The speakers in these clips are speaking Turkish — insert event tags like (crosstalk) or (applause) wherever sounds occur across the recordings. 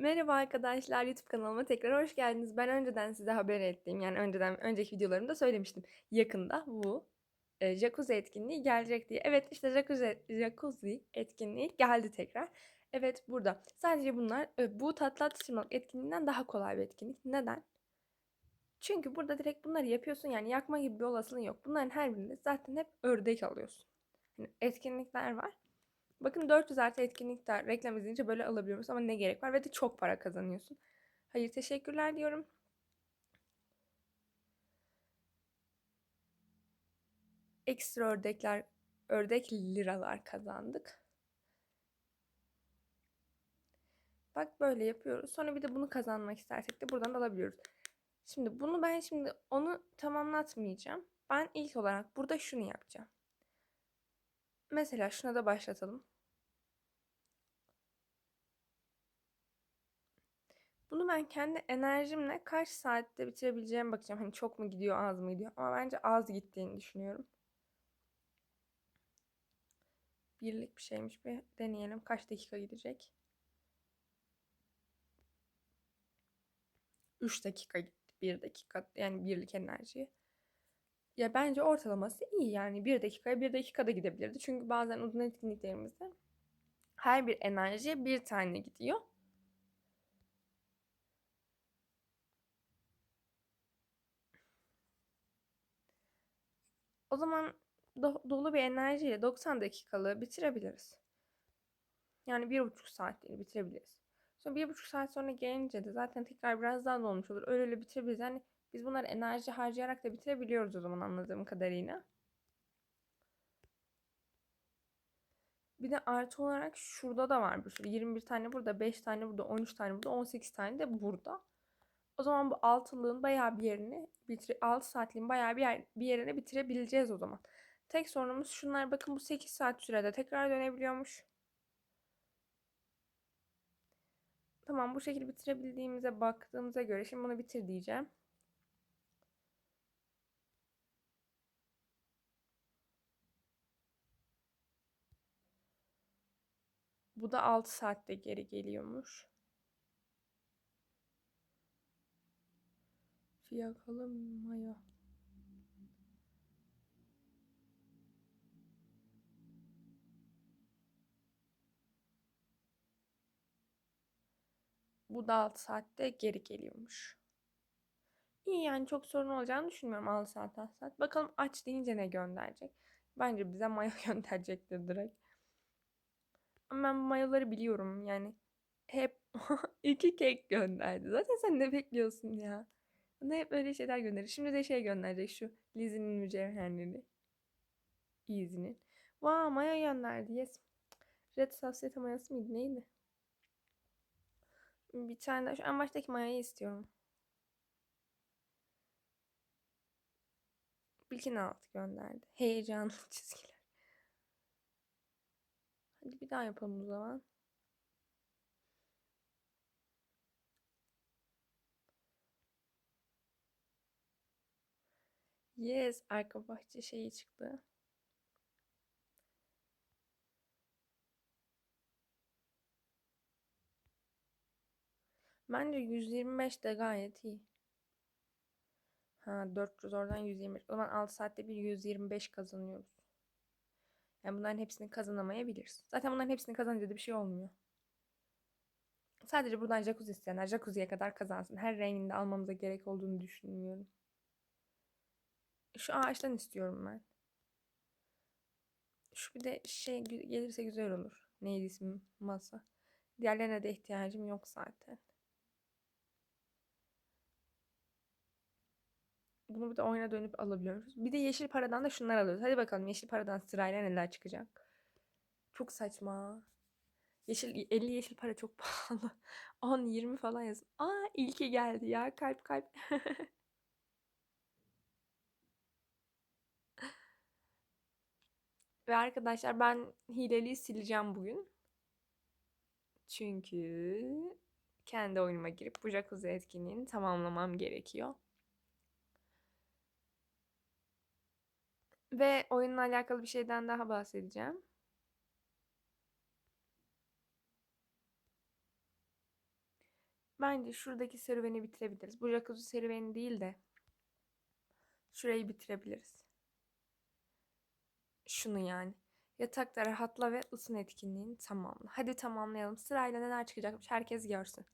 Merhaba arkadaşlar YouTube kanalıma tekrar hoş geldiniz. Ben önceden size haber ettiğim yani önceden önceki videolarımda söylemiştim. Yakında bu e, jacuzzi etkinliği gelecek diye. Evet işte jacuzzi, jacuzzi etkinliği geldi tekrar. Evet burada. Sadece bunlar e, bu tatlı atıştırmalık etkinliğinden daha kolay bir etkinlik. Neden? Çünkü burada direkt bunları yapıyorsun yani yakma gibi bir olasılığın yok. Bunların her birinde zaten hep ördek alıyorsun. Hani etkinlikler var. Bakın 400 artı etkinlikler reklam izleyince böyle alabiliyoruz ama ne gerek var ve de çok para kazanıyorsun. Hayır teşekkürler diyorum. Ekstra ördekler, ördek liralar kazandık. Bak böyle yapıyoruz. Sonra bir de bunu kazanmak istersek de buradan da alabiliyoruz. Şimdi bunu ben şimdi onu tamamlatmayacağım. Ben ilk olarak burada şunu yapacağım. Mesela şuna da başlatalım. Bunu ben kendi enerjimle kaç saatte bitirebileceğime bakacağım. Hani çok mu gidiyor, az mı gidiyor? Ama bence az gittiğini düşünüyorum. Birlik bir şeymiş. Bir deneyelim. Kaç dakika gidecek? 3 dakika gitti. 1 dakika yani birlik enerji. Ya bence ortalaması iyi yani 1 dakikaya 1 dakikada gidebilirdi. Çünkü bazen uzun etkinliklerimizde her bir enerjiye bir tane gidiyor. O zaman do- dolu bir enerjiyle 90 dakikalığı bitirebiliriz. Yani bir buçuk saatleri bitirebiliriz. Sonra bir buçuk saat sonra gelince de zaten tekrar biraz daha dolmuş olur. Öyle öyle bitirebiliriz. Yani biz bunları enerji harcayarak da bitirebiliyoruz o zaman anladığım kadarıyla. Bir de artı olarak şurada da var bir sürü. 21 tane burada, 5 tane burada, 13 tane burada, 18 tane de burada. O zaman bu altılığın bayağı bir yerini, bitir 6 saatliğin bayağı bir, yer, bir yerini bitirebileceğiz o zaman. Tek sorunumuz şunlar. Bakın bu 8 saat sürede tekrar dönebiliyormuş. Tamam bu şekilde bitirebildiğimize baktığımıza göre şimdi bunu bitir diyeceğim. Bu da 6 saatte geri geliyormuş. Fiyakalı mayo. Bu da 6 saatte geri geliyormuş. İyi yani çok sorun olacağını düşünmüyorum 6 saat 6 saat. Bakalım aç deyince ne gönderecek. Bence bize mayo (laughs) gönderecektir direkt. Ama ben bu mayoları biliyorum yani. Hep (laughs) iki kek gönderdi. Zaten sen ne bekliyorsun ya? Bana hep öyle şeyler gönderir. Şimdi de şey gönderecek şu Lizzie'nin mücevherleri. Easy'nin. Vaa wow, mayo gönderdi yes. Red Sasseta mayası mıydı neydi? Bir tane daha şu en baştaki mayayı istiyorum. Bilgin altı gönderdi. Heyecanlı (laughs) çizgiler. Hadi bir daha yapalım o zaman. Yes, arka bahçe şeyi çıktı. Bence 125 de gayet iyi. Ha 400 oradan 125. O zaman 6 saatte bir 125 kazanıyoruz. Yani bunların hepsini kazanamayabiliriz. Zaten bunların hepsini kazanınca da bir şey olmuyor. Sadece buradan jacuzzi isteyenler jacuzziye kadar kazansın. Her renginde almamıza gerek olduğunu düşünmüyorum. Şu ağaçtan istiyorum ben. Şu bir de şey gelirse güzel olur. Neydi ismi? Masa. Diğerlerine de ihtiyacım yok zaten. Bunu bir de oyuna dönüp alabiliyoruz. Bir de yeşil paradan da şunlar alıyoruz. Hadi bakalım yeşil paradan sırayla neler çıkacak. Çok saçma. Yeşil 50 yeşil para çok (laughs) pahalı. 10 20 falan yazın. Aa ilki geldi ya. Kalp kalp. (laughs) Ve arkadaşlar ben hileliyi sileceğim bugün. Çünkü kendi oyunuma girip bu jacuzzi etkinliğini tamamlamam gerekiyor. Ve oyunla alakalı bir şeyden daha Bence şuradaki serüveni bitirebiliriz. Bu jacuzzi serüveni değil de şurayı bitirebiliriz. Şunu yani. Yatakta rahatla ve ısın etkinliğini tamamla. Hadi tamamlayalım. Sırayla neler çıkacakmış herkes görsün.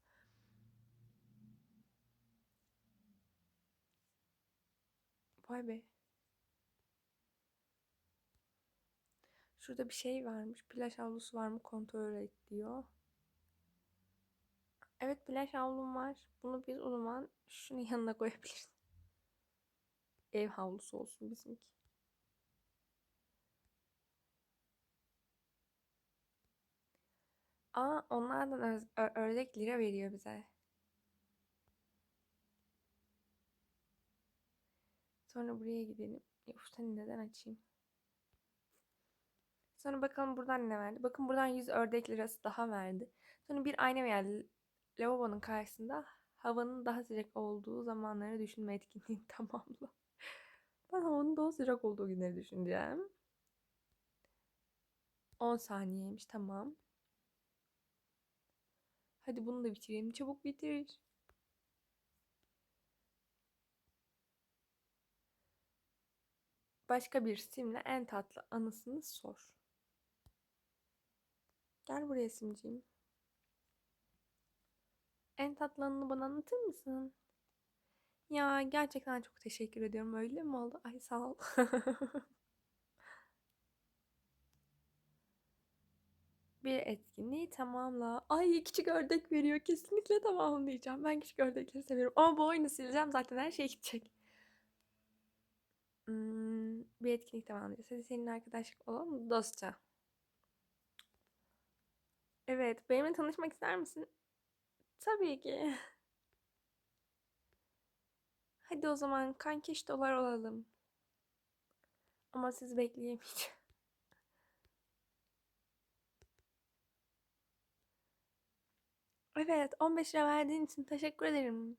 Vay be. Şurada bir şey varmış. Plaj havlusu var mı kontrol et diyor. Evet plaj havlum var. Bunu biz o zaman şunun (laughs) yanına koyabiliriz. Ev havlusu olsun bizimki. Aa onlardan ördek lira veriyor bize. Sonra buraya gidelim. Ya, Uf seni neden açayım? Sonra bakalım buradan ne verdi. Bakın buradan 100 ördek lirası daha verdi. Sonra bir ayna verdi. Lavabonun karşısında havanın daha sıcak olduğu zamanları düşünme etkinliğini (laughs) tamamla. Ben havanın daha sıcak olduğu günleri düşüneceğim. 10 saniyeymiş tamam. Hadi bunu da bitirelim. Çabuk bitir. Başka bir simle en tatlı anısını sor. Gel buraya simciğim. En tatlı anını bana anlatır mısın? Ya gerçekten çok teşekkür ediyorum. Öyle mi oldu? Ay sağ ol. (laughs) Bir etkinliği tamamla. Ay küçük ördek veriyor. Kesinlikle tamamlayacağım. Ben küçük ördekleri seviyorum. Ama bu oyunu sileceğim zaten her şey gidecek. Hmm, bir etkinlik tamamlayacağız. Hadi senin arkadaşlık olalım? Dostça. Evet, benimle tanışmak ister misin? Tabii ki. Hadi o zaman kankeş dolar olalım. Ama siz bekleyemeyeceğim. Evet, 15 lira verdiğin için teşekkür ederim.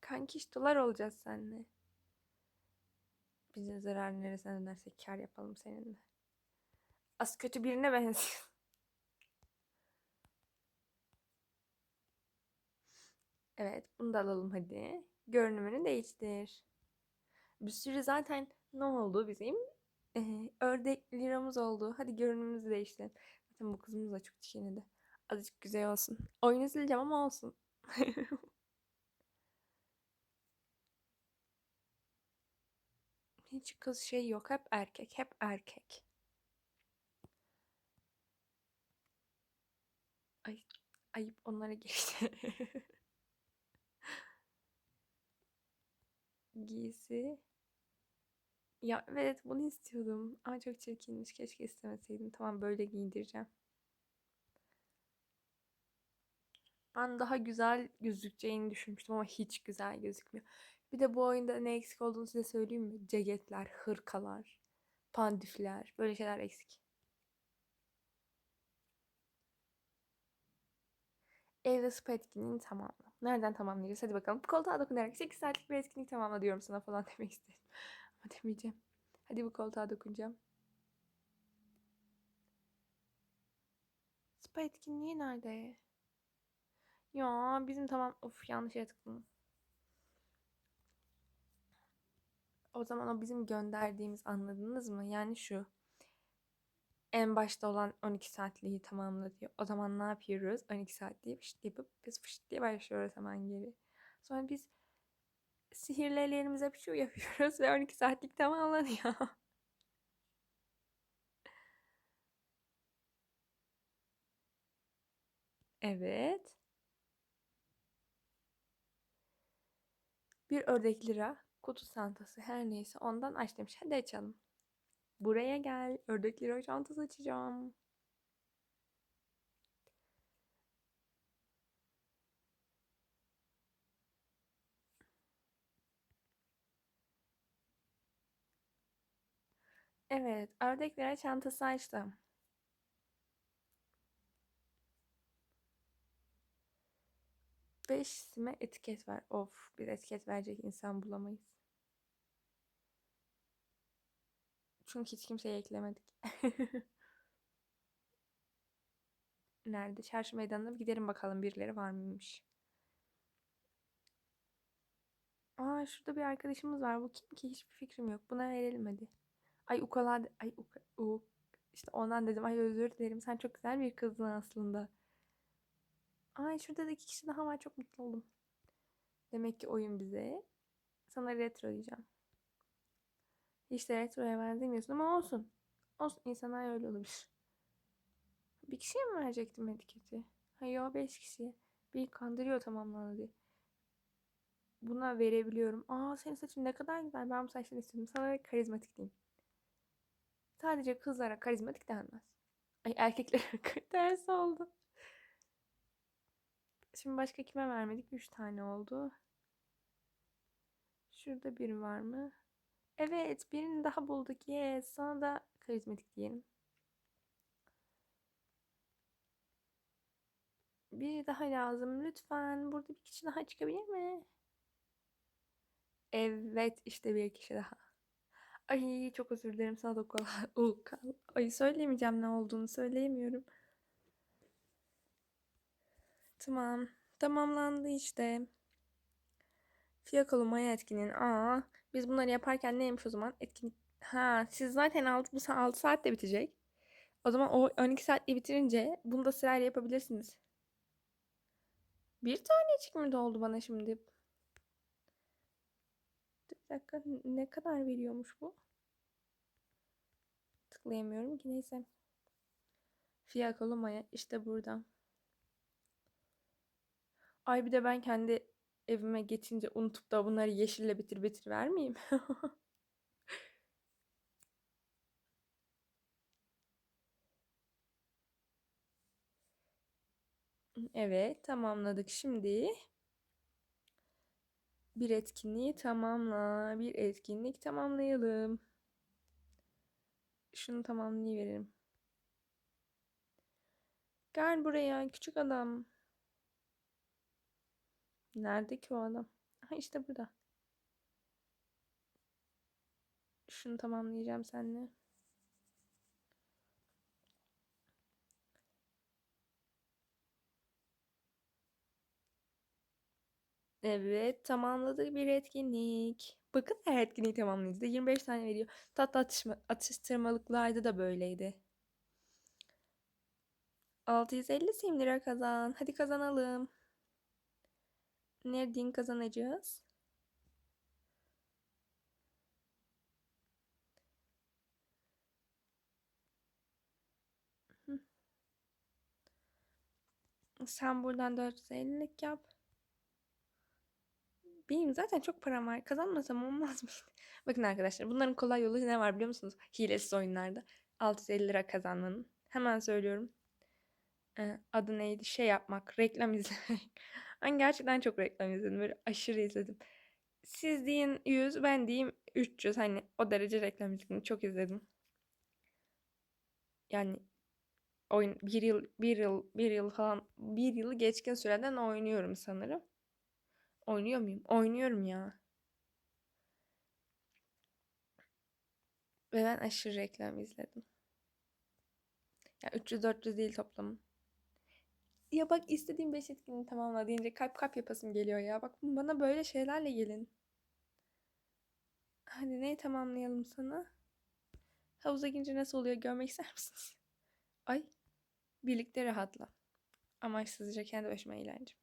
Kankiş dolar olacağız seninle. Bize zarar neresine dönersek kar yapalım seninle. Az kötü birine benziyor. (laughs) Evet, bunu da alalım hadi. Görünümünü değiştir. Bir sürü zaten ne oldu bizim? Ördek liramız oldu. Hadi görünümümüzü değiştirelim. Zaten bu kızımız da çok çiğnedi. Azıcık güzel olsun. Oyunu sileceğim ama olsun. (laughs) Hiç kız şey yok. Hep erkek. Hep erkek. Ay, ayıp onlara geçti. (laughs) Giysi. Ya evet bunu istiyordum. Ama çok çirkinmiş. Keşke istemeseydim. Tamam böyle giydireceğim. Ben daha güzel gözükeceğini düşünmüştüm ama hiç güzel gözükmüyor. Bir de bu oyunda ne eksik olduğunu size söyleyeyim mi? Ceketler, hırkalar, pandifler, böyle şeyler eksik. Evde spa etkinliğini tamamla. Nereden tamamlayacağız? Hadi bakalım. Koltuğa dokunarak 8 saatlik bir etkinlik tamamla diyorum sana falan (laughs) demek istedim. (laughs) Demeyeceğim. Hadi bu koltuğa dokunacağım. Spa etkinliği nerede? Ya bizim tamam. Of yanlış yere tıkladım. O zaman o bizim gönderdiğimiz anladınız mı? Yani şu. En başta olan 12 saatliği tamamla diyor. O zaman ne yapıyoruz? 12 saatliği fışt yapıp biz fışt diye başlıyoruz hemen geri. Sonra biz sihirli ellerimize bir şey yapıyoruz ve 12 saatlik tamamlanıyor. evet. Bir ördek lira kutu çantası her neyse ondan aç demiş. Hadi açalım. Buraya gel. Ördek lira çantası açacağım. Evet, ördek lira çantası açtım. Beş sime etiket ver. Of, bir etiket verecek insan bulamayız. Çünkü hiç kimseye eklemedik. (laughs) nerede? Çarşı meydanına bir gidelim bakalım birileri var mıymış. Aa şurada bir arkadaşımız var. Bu kim ki? Hiçbir fikrim yok. Buna verelim hadi. Ay ukala ay uka, u işte ondan dedim. Ay özür dilerim. Sen çok güzel bir kızdın aslında. Ay şurada da iki kişi daha var. Çok mutlu oldum. Demek ki oyun bize. Sana retro diyeceğim. Hiç de retroya benzemiyorsun ama olsun. Olsun insanlar öyle olabilir. Bir kişiye mi verecektim etiketi? Hayır o beş kişiye. Bir kandırıyor tamamlandı diye. Buna verebiliyorum. Aa senin saçın ne kadar güzel. Ben bu saçları istiyorum. Sana karizmatik diyeyim. Sadece kızlara karizmatik denmez. Ay erkeklere (laughs) ters oldu. Şimdi başka kime vermedik? Üç tane oldu. Şurada biri var mı? Evet birini daha bulduk. Yes. Sana da karizmatik diyelim. Biri daha lazım. Lütfen burada bir kişi daha çıkabilir mi? Evet işte bir kişi daha. Ay çok özür dilerim sana da ukala. (laughs) ukala. Ay söyleyemeyeceğim ne olduğunu söyleyemiyorum. Tamam. Tamamlandı işte. Fiyakalı maya etkinliğin. Aa, biz bunları yaparken neymiş o zaman? Etkinlik. Ha, siz zaten 6, bu 6 saatte bitecek. O zaman o 12 saatte bitirince bunu da sırayla yapabilirsiniz. Bir tanecik mi doldu bana şimdi? Dakika ne kadar veriyormuş bu? Tıklayamıyorum ki neyse. Fiyakalı maya işte burada. Ay bir de ben kendi evime geçince unutup da bunları yeşille bitir bitir vermeyeyim. (laughs) Evet, tamamladık. Şimdi bir etkinliği tamamla. Bir etkinlik tamamlayalım. Şunu tamamlayıverelim. Gel buraya küçük adam. Nerede ki o adam? Ha işte burada. Şunu tamamlayacağım seninle. Evet tamamladık bir etkinlik. Bakın her etkinliği tamamlayınca 25 tane veriyor. Tatlı atışma, atıştırmalıklarda da böyleydi. 650 sim lira kazan. Hadi kazanalım. Nereden kazanacağız? Sen buradan 450'lik yap. Benim zaten çok param var. Kazanmasam olmaz mı? (laughs) Bakın arkadaşlar bunların kolay yolu ne var biliyor musunuz? Hilesiz oyunlarda. 650 lira kazanmanın. Hemen söylüyorum. Ee, adı neydi? Şey yapmak. Reklam (laughs) izlemek. ben gerçekten çok reklam izledim. Böyle aşırı izledim. Siz deyin 100, ben diyeyim 300. Hani o derece reklam izledim. Çok izledim. Yani oyun bir yıl bir yıl bir yıl falan bir yılı geçkin süreden oynuyorum sanırım. Oynuyor muyum? Oynuyorum ya. Ve ben aşırı reklam izledim. Ya 300-400 değil toplamı. Ya bak istediğim 5 etkinliği tamamla deyince kalp kalp yapasım geliyor ya. Bak bana böyle şeylerle gelin. Hadi neyi tamamlayalım sana? Havuza girince nasıl oluyor görmek ister misiniz? Ay. Birlikte rahatla. Amaçsızca kendi başıma eğlence.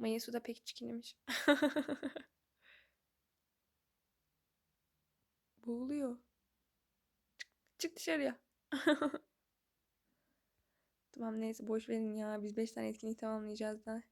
Maya su da pek çikinmiş. (laughs) Boğuluyor. Çık, çık dışarıya. (laughs) tamam neyse boş verin ya. Biz 5 tane etkinlik tamamlayacağız da.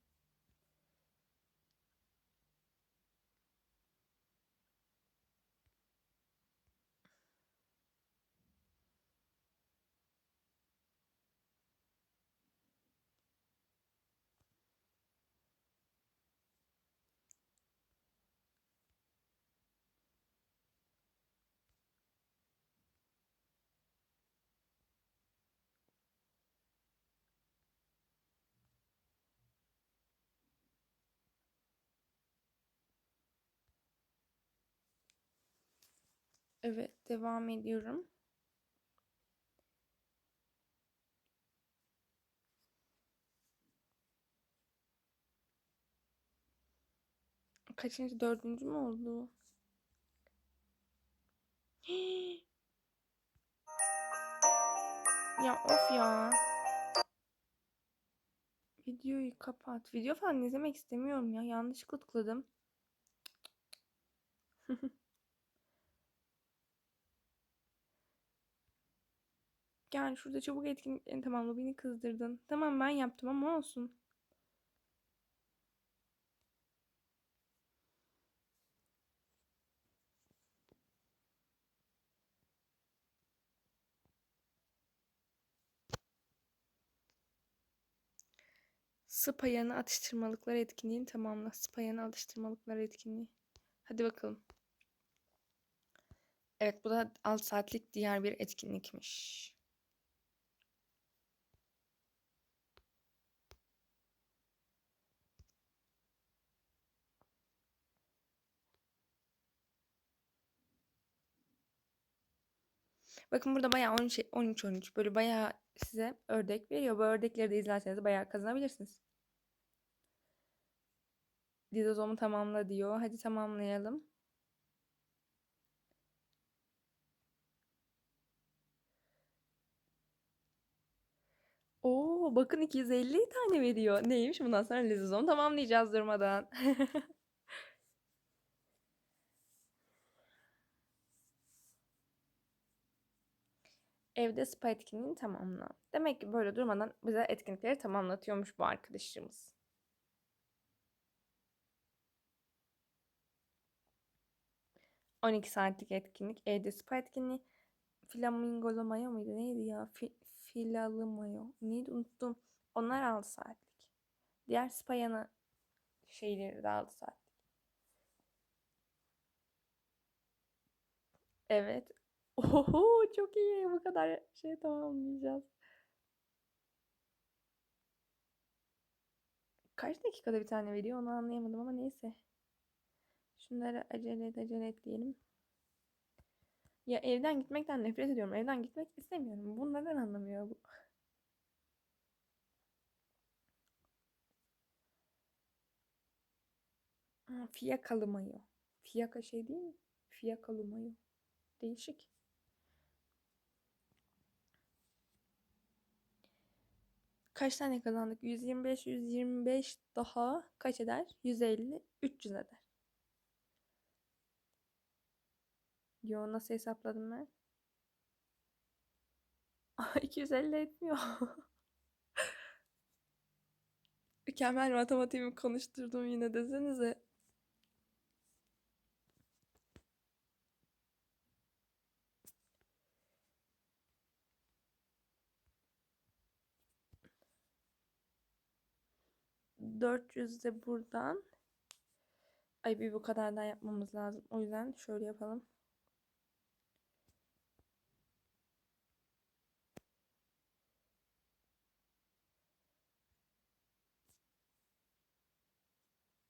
Evet devam ediyorum. Kaçıncı dördüncü mü oldu? (gasps) ya of ya. Videoyu kapat. Video falan izlemek istemiyorum ya. Yanlışlıkla tıkladım. (laughs) Gel şurada çabuk etkinliklerini tamamla. Beni kızdırdın. Tamam ben yaptım ama olsun. Spa yanı atıştırmalıklar etkinliğini tamamla. Spa yanı atıştırmalıklar etkinliği. Hadi bakalım. Evet bu da 6 saatlik diğer bir etkinlikmiş. Bakın burada bayağı 13 13 13 böyle bayağı size ördek veriyor. Bu ördekleri de izlerseniz bayağı kazanabilirsiniz. Dizozomu tamamla diyor. Hadi tamamlayalım. Oo bakın 250 tane veriyor. Neymiş bundan sonra lizozomu tamamlayacağız durmadan. (laughs) Evde spa etkinliğini tamamla. Demek ki böyle durmadan bize etkinlikleri tamamlatıyormuş bu arkadaşımız. ...12 saatlik etkinlik. Evde spa etkinliği. Flamingolu mayo muydu? Neydi ya? Fi, filalı mayo. Neydi unuttum. Onlar 6 saatlik. Diğer spa yanı şeyleri de 6 saatlik. Evet. Oho çok iyi. Bu kadar şey tamamlayacağız. Kaç dakikada bir tane veriyor onu anlayamadım ama neyse. Şunları acele et acele et diyelim. Ya evden gitmekten nefret ediyorum. Evden gitmek istemiyorum. Bunu neden anlamıyor bu? Fiyakalı mayo. Fiyaka şey değil mi? Fiyakalı mayo. Değişik. Kaç tane kazandık? 125, 125 daha kaç eder? 150, 300 eder. Yo nasıl hesapladım ben? (laughs) 250 etmiyor. (laughs) Mükemmel matematiğimi konuşturdum yine desenize. Dört yüz de buradan. Ay bir bu kadardan yapmamız lazım. O yüzden şöyle yapalım.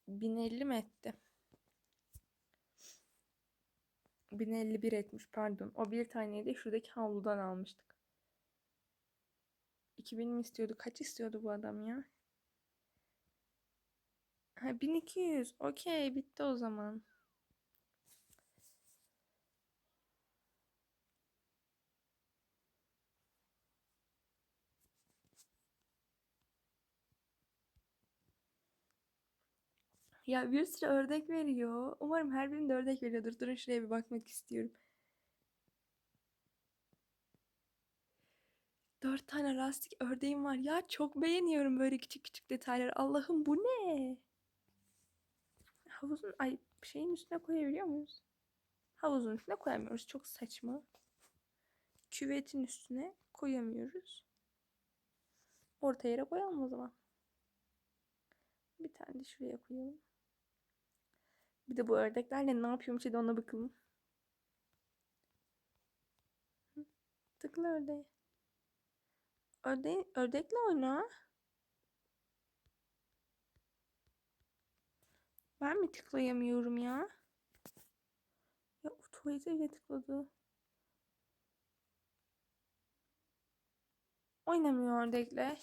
Bin elli mi etti? 1051 etmiş pardon. O bir taneydi şuradaki havludan almıştık. 2000 mi istiyordu? Kaç istiyordu bu adam ya? Ha 1200. Okey bitti o zaman. Ya bir sürü ördek veriyor. Umarım her birinde ördek veriyordur. Durun şuraya bir bakmak istiyorum. Dört tane lastik ördeğim var. Ya çok beğeniyorum böyle küçük küçük detaylar. Allah'ım bu ne? Havuzun ay şeyin üstüne koyabiliyor muyuz? Havuzun üstüne koyamıyoruz. Çok saçma. Küvetin üstüne koyamıyoruz. Orta yere koyalım o zaman. Bir tane de şuraya koyalım. Bir de bu ördeklerle ne yapıyormuş hadi ona bakalım. Tıkla ördeğe. Örde ördekle oyna. Ben mi tıklayamıyorum ya? Ya of, tuvalete bile tıkladı. Oynamıyor ördekle.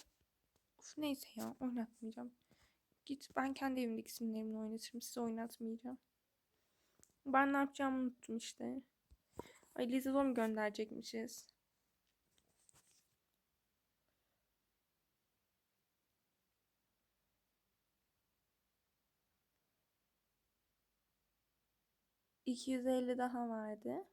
Of neyse ya oynatmayacağım. Git ben kendi evimdeki simlerimle oynatırım. Size oynatmayacağım. Ben ne yapacağımı unuttum işte. Ay Liza mı gönderecekmişiz? İki yüz elli daha vardı.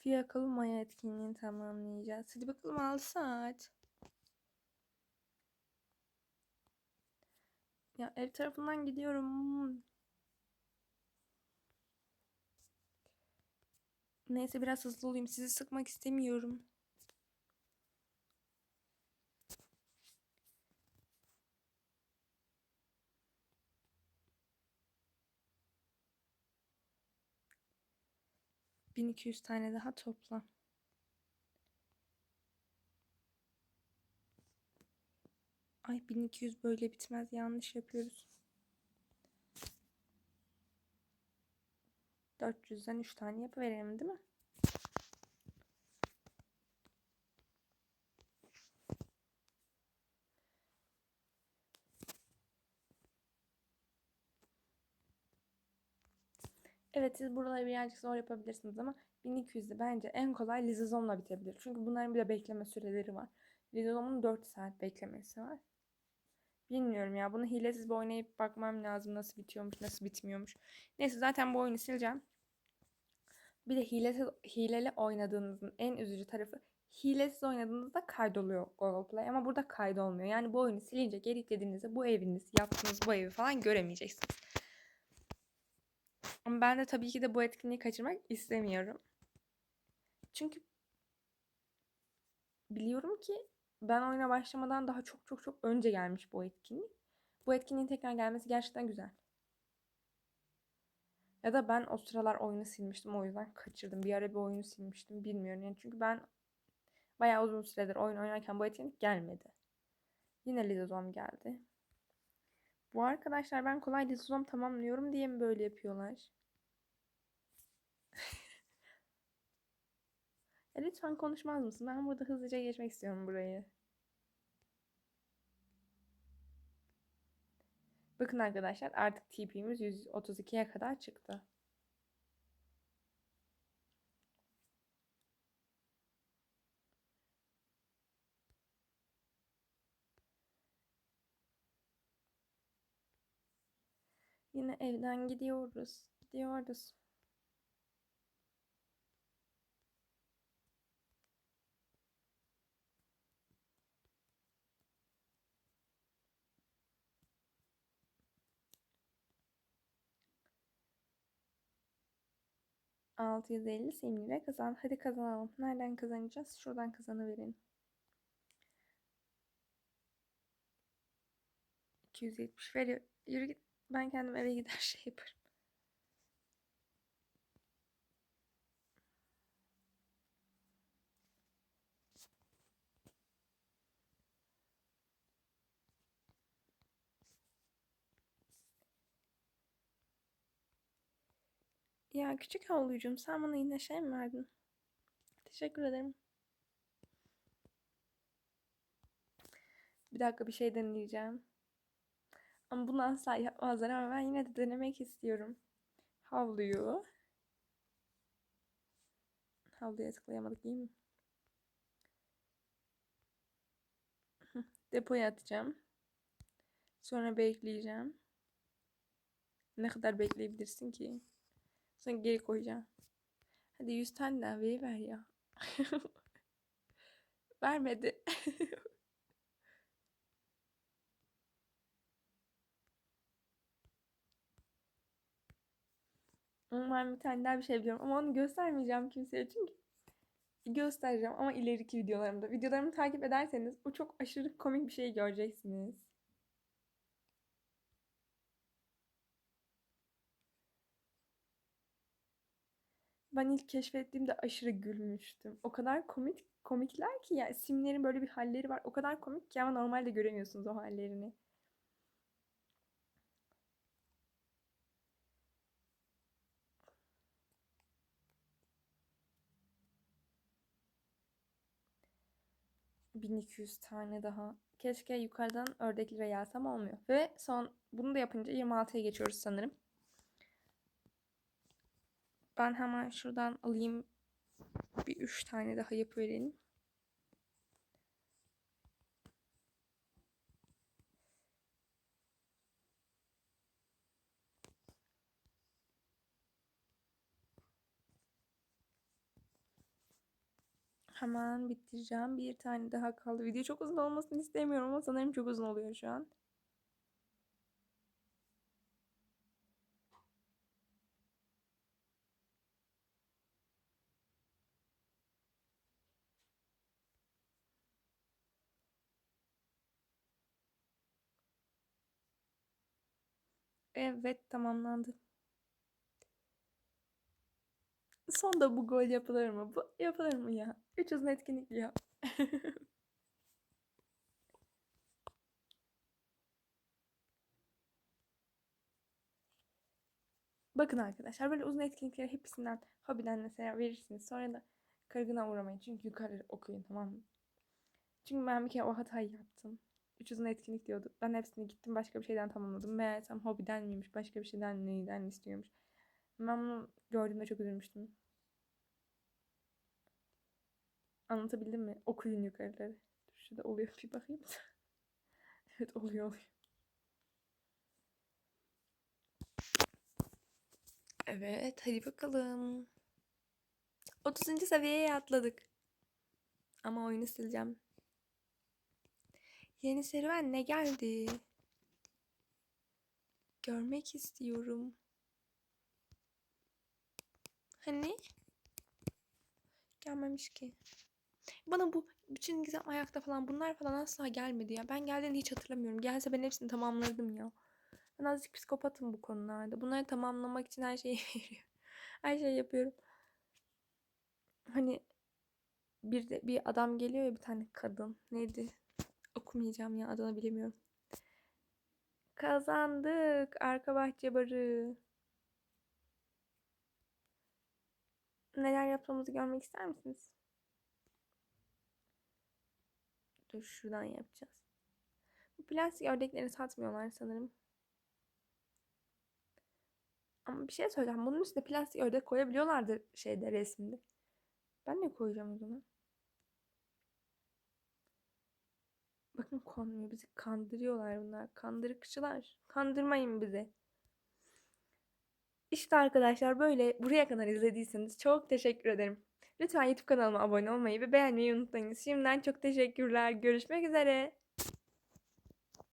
Fiyakalı maya etkinliğini tamamlayacağız. Hadi bakalım 6 saat. Ya ev tarafından gidiyorum. Neyse biraz hızlı olayım. Sizi sıkmak istemiyorum. Bin iki yüz tane daha topla. Ay 1200 böyle bitmez. Yanlış yapıyoruz. 400'den 3 tane yapıverelim değil mi? Evet siz buraları birazcık zor yapabilirsiniz ama 1200'de bence en kolay lizozomla bitebilir. Çünkü bunların bir de bekleme süreleri var. Lizozomun 4 saat beklemesi var. Bilmiyorum ya. Bunu hilesiz bir oynayıp bakmam lazım. Nasıl bitiyormuş, nasıl bitmiyormuş. Neyse zaten bu oyunu sileceğim. Bir de hilesiz, hileli oynadığınızın en üzücü tarafı hilesiz oynadığınızda kaydoluyor Google Play ama burada kaydolmuyor. Yani bu oyunu silince geri yüklediğinizde bu eviniz, yaptığınız bu evi falan göremeyeceksiniz. Ama ben de tabii ki de bu etkinliği kaçırmak istemiyorum. Çünkü biliyorum ki ben oyuna başlamadan daha çok çok çok önce gelmiş bu etkinlik. Bu etkinliğin tekrar gelmesi gerçekten güzel. Ya da ben o sıralar oyunu silmiştim o yüzden kaçırdım. Bir ara bir oyunu silmiştim bilmiyorum. Yani çünkü ben bayağı uzun süredir oyun oynarken bu etkinlik gelmedi. Yine Lizozom geldi. Bu arkadaşlar ben kolay Lizozom tamamlıyorum diye mi böyle yapıyorlar? (laughs) ya lütfen konuşmaz mısın? Ben burada hızlıca geçmek istiyorum burayı. Bakın arkadaşlar artık TP'miz 132'ye kadar çıktı. Yine evden gidiyoruz. Gidiyoruz. Altı yüz elli simliyle kazan. Hadi kazanalım. Nereden kazanacağız? Şuradan kazanıverin. 270 veriyor. Yürü git. Ben kendim eve gider (laughs) şey yaparım. Ya küçük havlucuğum sen bana yine şey mi verdin? Teşekkür ederim. Bir dakika bir şey deneyeceğim. Ama bunu asla yapmazlar ama ben yine de denemek istiyorum. Havluyu. Havluya tıklayamadık iyi mi? (laughs) Depoya atacağım. Sonra bekleyeceğim. Ne kadar bekleyebilirsin ki? Sonra geri koyacağım. Hadi 100 tane daha ver ya. (laughs) Vermedi. (laughs) Ben bir tane daha bir şey biliyorum ama onu göstermeyeceğim kimseye çünkü göstereceğim ama ileriki videolarımda. Videolarımı takip ederseniz o çok aşırı komik bir şey göreceksiniz. Ben ilk keşfettiğimde aşırı gülmüştüm. O kadar komik komikler ki ya simlerin böyle bir halleri var. O kadar komik ki ama normalde göremiyorsunuz o hallerini. 1200 tane daha. Keşke yukarıdan ördeklere gelsem olmuyor. Ve son bunu da yapınca 26'ya geçiyoruz sanırım. Ben hemen şuradan alayım. Bir 3 tane daha yapıverelim. Hemen bitireceğim. Bir tane daha kaldı. Video çok uzun olmasını istemiyorum ama sanırım çok uzun oluyor şu an. Evet tamamlandı. Son da bu gol yapılır mı? Bu yapılır mı ya? 3 uzun etkinlik ya. (laughs) Bakın arkadaşlar böyle uzun etkinlikleri hepsinden hobiden mesela verirsiniz. Sonra da kırgına uğramayın. Çünkü yukarı okuyun tamam mı? Çünkü ben bir kere o hatayı yaptım. Üç uzun etkinlik diyordu. Ben hepsini gittim başka bir şeyden tamamladım. Meğersem hobiden miymiş, başka bir şeyden neyden istiyormuş. Ben bunu gördüğümde çok üzülmüştüm. Anlatabildim mi? Okuyun yukarıları. Şurada oluyor bir bakayım. (laughs) evet oluyor oluyor. Evet hadi bakalım. 30. seviyeye atladık. Ama oyunu sileceğim. Yeni serüven ne geldi? Görmek istiyorum. Hani? Gelmemiş ki. Bana bu bütün gizem ayakta falan bunlar falan asla gelmedi ya. Ben geldiğini hiç hatırlamıyorum. Gelse ben hepsini tamamlardım ya. Ben azıcık psikopatım bu konularda. Bunları tamamlamak için her şeyi (laughs) veriyorum. Her şeyi yapıyorum. Hani bir de bir adam geliyor ya bir tane kadın. Neydi? Okumayacağım ya adını bilemiyorum. Kazandık. Arka bahçe barı. Neler yaptığımızı görmek ister misiniz? Dur şuradan yapacağız. Bu plastik ördekleri satmıyorlar sanırım. Ama bir şey söyleyeceğim. Bunun üstüne plastik ördek koyabiliyorlardı şeyde resimde. Ben ne koyacağım o zaman? Bakın konmuyor. Bizi kandırıyorlar bunlar. Kandırıkçılar. Kandırmayın bizi. İşte arkadaşlar böyle buraya kadar izlediyseniz çok teşekkür ederim. Lütfen YouTube kanalıma abone olmayı ve beğenmeyi unutmayınız. Şimdiden çok teşekkürler. Görüşmek üzere.